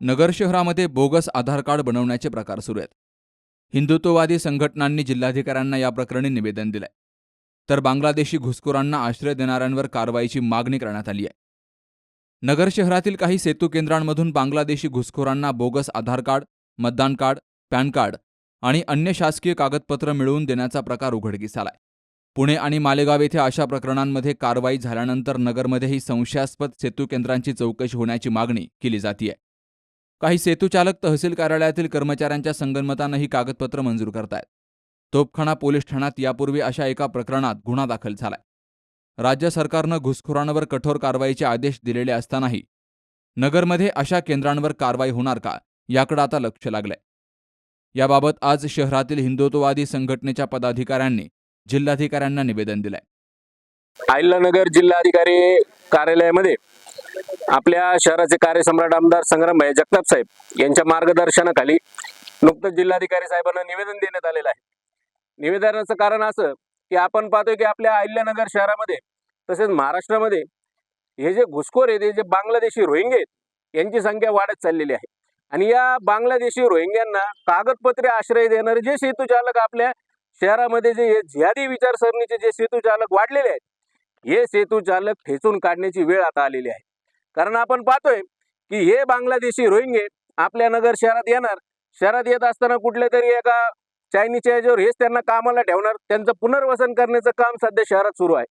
नगर शहरामध्ये bogus Aadhaar card बनवण्याचे प्रकार सुरू आहेत. हिंदुत्ववादी संघटनांनी जिल्हाधिकाऱ्यांना या प्रकरणी निवेदन दिलंय. तर बांगलादेशी घुसखोरांना आश्रय देणाऱ्यांवर कारवाईची मागणी करण्यात आली आहे. नगर शहरातील काही सेतू केंद्रांमधून बांगलादेशी घुसखोरांना बोगस आधार कार्ड मतदान कार्ड पॅन कार्ड आणि अन्य शासकीय कागदपत्र मिळवून देण्याचा प्रकार उघडकीस आलाय. पुणे आणि मालेगाव येथे अशा प्रकरणांमध्ये कारवाई झाल्यानंतर नगरमध्येही संशयास्पद सेतू केंद्रांची चौकशी होण्याची मागणी केली जातीय. काही सेतूचालक तहसील कार्यालयातील कर्मचाऱ्यांच्या संगनमतानं ही कागदपत्र मंजूर करतायत. तोपखाना पोलीस ठाण्यात यापूर्वी अशा एका प्रकरणात गुन्हा दाखल झालाय. राज्य सरकारनं घुसखोरांवर कठोर कारवाईचे आदेश दिलेले असतानाही नगरमध्ये अशा केंद्रांवर कारवाई होणार का याकडे आता लक्ष लागलंय. याबाबत आज शहरातील हिंदुत्ववादी संघटनेच्या पदाधिकाऱ्यांनी जिल्हाधिकाऱ्यांना निवेदन दिलंय. अहिल्यानगर जिल्हाधिकारी कार्यालयामध्ये आपल्या शहराचे कार्यसम्राट आमदार संग्राम भाई जगताप साहेब यांच्या मार्गदर्शनाखाली नुकतंच जिल्हाधिकारी साहेबांना निवेदन देण्यात आलेलं आहे. निवेदनाचं कारण असं की आपण पाहतोय की आपल्या अहिल्यानगर शहरामध्ये तसेच महाराष्ट्रामध्ये हे जे घुसखोर आहेत हे जे बांगलादेशी रोहिंगे आहेत यांची संख्या वाढत चाललेली आहे. आणि या बांगलादेशी रोहिंग्यांना कागदपत्रे आश्रय देणारे जे सेतू चालक आपल्या शहरामध्ये जे हे जिहादी विचारसरणीचे जे सेतू चालक वाढलेले आहेत हे सेतू चालक ठेचून काढण्याची वेळ आता आलेली आहे. कारण आपण पाहतोय की हे बांगलादेशी रोहिंगे आपल्या नगर शहरात येणार. शहरात येत असताना कुठल्या तरी एका चायनीच्या याच्यावर हेच त्यांना कामाला ठेवणार. त्यांचं पुनर्वसन करण्याचं काम सध्या शहरात सुरू आहे.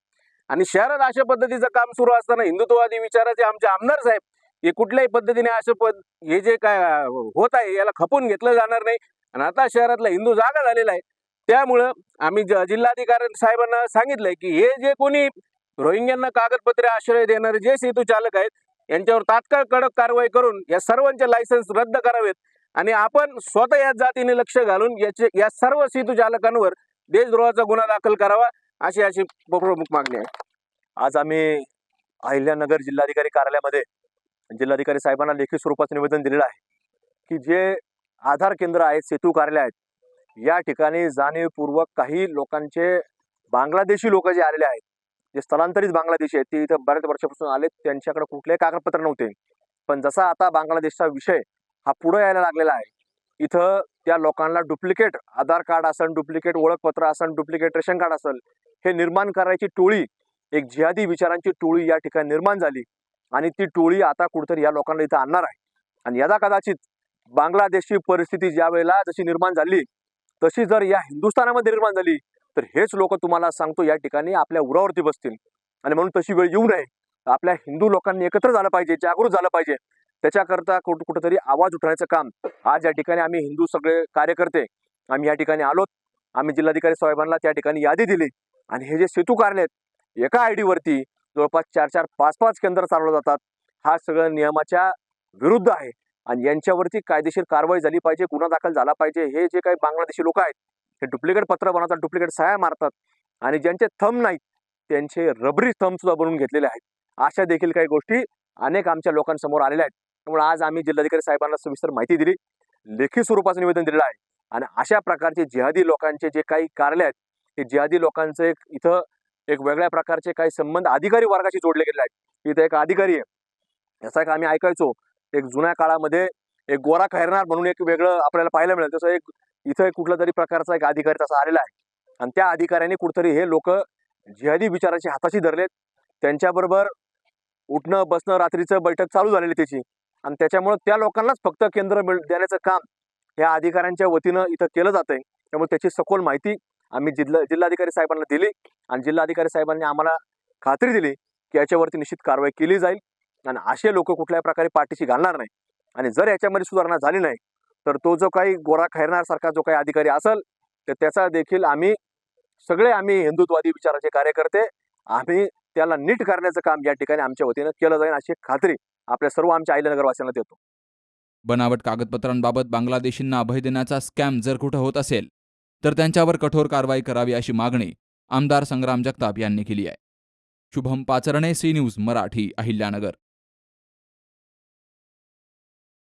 आणि शहरात अशा पद्धतीचं काम सुरू असताना हिंदुत्ववादी विचाराचे आमचे आमदार साहेब हे कुठल्याही पद्धतीने असं पद हे जे काय होत आहे याला खपून घेतलं जाणार नाही. आणि आता शहरातला हिंदू जागा झालेला आहे. त्यामुळं आम्ही ज- जिल्हाधिकारी साहेबांना सांगितलंय की हे जे कोणी रोहिंग्यांना कागदपत्रे आश्रय देणारे जे सेतू चालक आहेत यांच्यावर तात्काळ कडक कारवाई करून या सर्वांचे लायसन्स रद्द करावेत. आणि आपण स्वतः या जातीने लक्ष घालून याचे या सर्व सेतू चालकांवर देशद्रोहाचा गुन्हा दाखल करावा अशी अशी प्रमुख मागणी आहे. आज आम्ही अहिल्यानगर जिल्हाधिकारी कार्यालयामध्ये जिल्हाधिकारी साहेबांना लेखी स्वरूपाचं निवेदन दिलेलं आहे की जे आधार केंद्र आहेत सेतू कार्यालय आहेत या ठिकाणी जाणीवपूर्वक काही लोकांचे बांगलादेशी लोक जे आलेले आहेत जे स्थलांतरित बांगलादेशी आहेत ते इथं बऱ्याच वर्षापासून आले त्यांच्याकडे कुठलेही कागदपत्र नव्हते. पण जसा आता बांगलादेशचा विषय हा पुढे यायला लागलेला आहे इथं त्या लोकांना डुप्लिकेट आधार कार्ड असेल डुप्लिकेट ओळखपत्र असेल डुप्लिकेट रेशन कार्ड असेल हे निर्माण करायची टोळी एक जिहादी विचारांची टोळी या ठिकाणी निर्माण झाली. आणि ती टोळी आता कुठेतरी या लोकांना इथं आणणार आहे. आणि यदा कदाचित बांगलादेशची परिस्थिती ज्या वेळेला जशी निर्माण झाली तशी जर या हिंदुस्थानामध्ये निर्माण झाली तर हेच लोक तुम्हाला सांगतो या ठिकाणी आपल्या उरावरती बसतील. आणि म्हणून तशी वेळ येऊ नये. आपल्या हिंदू लोकांनी एकत्र झालं पाहिजे जागृत झालं पाहिजे. त्याच्याकरता कुठ कुठंतरी आवाज उठवण्याचं काम. आज या ठिकाणी आम्ही हिंदू सगळे कार्यकर्ते आम्ही या ठिकाणी आलोत आम्ही जिल्हाधिकारी साहेबांना त्या ठिकाणी यादी दिली. आणि हे जे सेतू कारण आहेत एका आय वरती जवळपास चार चार पाच पाच केंद्र चालवले जातात. हा सगळं नियमाच्या विरुद्ध आहे. आणि यांच्यावरती कायदेशीर कारवाई झाली पाहिजे गुन्हा दाखल झाला पाहिजे. हे जे काही बांगलादेशी लोक आहेत हे डुप्लिकेट पत्र बनवतात डुप्लिकेट सह्या मारतात. आणि ज्यांचे थंब नाहीत त्यांचे रबरी थंब सुद्धा बनवून घेतलेले आहेत. अशा देखील काही गोष्टी अनेक आमच्या लोकांसमोर आलेल्या आहेत. त्यामुळे आज आम्ही जिल्हाधिकारी साहेबांना सविस्तर माहिती दिली लेखी स्वरूपाचं निवेदन दिलेलं आहे. आणि अशा प्रकारचे जिहादी लोकांचे जे काही कार्यालय आहेत हे जिहादी लोकांचं एक इथं एक वेगळ्या प्रकारचे काही संबंध अधिकारी वर्गाशी जोडले गेलेले आहेत. इथं एक अधिकारी आहे. याचा एक आम्ही ऐकायचो. एक जुन्या काळामध्ये एक गोरा खैरनार म्हणून एक वेगळं आपल्याला पाहायला मिळेल. तसं एक इथं एक कुठला तरी प्रकारचा एक अधिकारी तसा आलेला आहे. आणि त्या अधिकाऱ्यांनी कुठतरी हे लोक जिहादी विचाराची हाताशी धरलेत. त्यांच्याबरोबर उठणं बसणं रात्रीचं बैठक चालू झालेली त्याची. आणि त्याच्यामुळं त्या लोकांनाच फक्त केंद्र मिळ देण्याचं काम या अधिकाऱ्यांच्या वतीनं इथं केलं जात आहे त्यामुळे त्याची सखोल माहिती आम्ही जिल्हा जिल्हाधिकारी साहेबांना दिली. आणि जिल्हाधिकारी साहेबांनी आम्हाला खात्री दिली की याच्यावरती निश्चित कारवाई केली जाईल. आणि असे लोक कुठल्याही प्रकारे पाठीशी घालणार नाही. आणि जर याच्यामध्ये सुधारणा झाली नाही तर तो जो काही गोरा खैरणारसारखा जो काही अधिकारी असेल तर त्याचा देखील आम्ही सगळे आम्ही हिंदुत्वादी विचाराचे कार्यकर्ते आम्ही त्याला नीट करण्याचं काम या ठिकाणी आमच्या वतीनं केलं जाईल अशी खात्री आपल्या सर्व आमच्या अहिल्यानगरवासियांना देतो. बनावट कागदपत्रांबाबत बांगलादेशींना अभय देण्याचा स्कॅम जर कुठं होत असेल तर त्यांच्यावर कठोर कारवाई करावी अशी मागणी आमदार संग्राम जगताप यांनी केली आहे. Shubham Pacharne C news Marathi Ahilyanagar.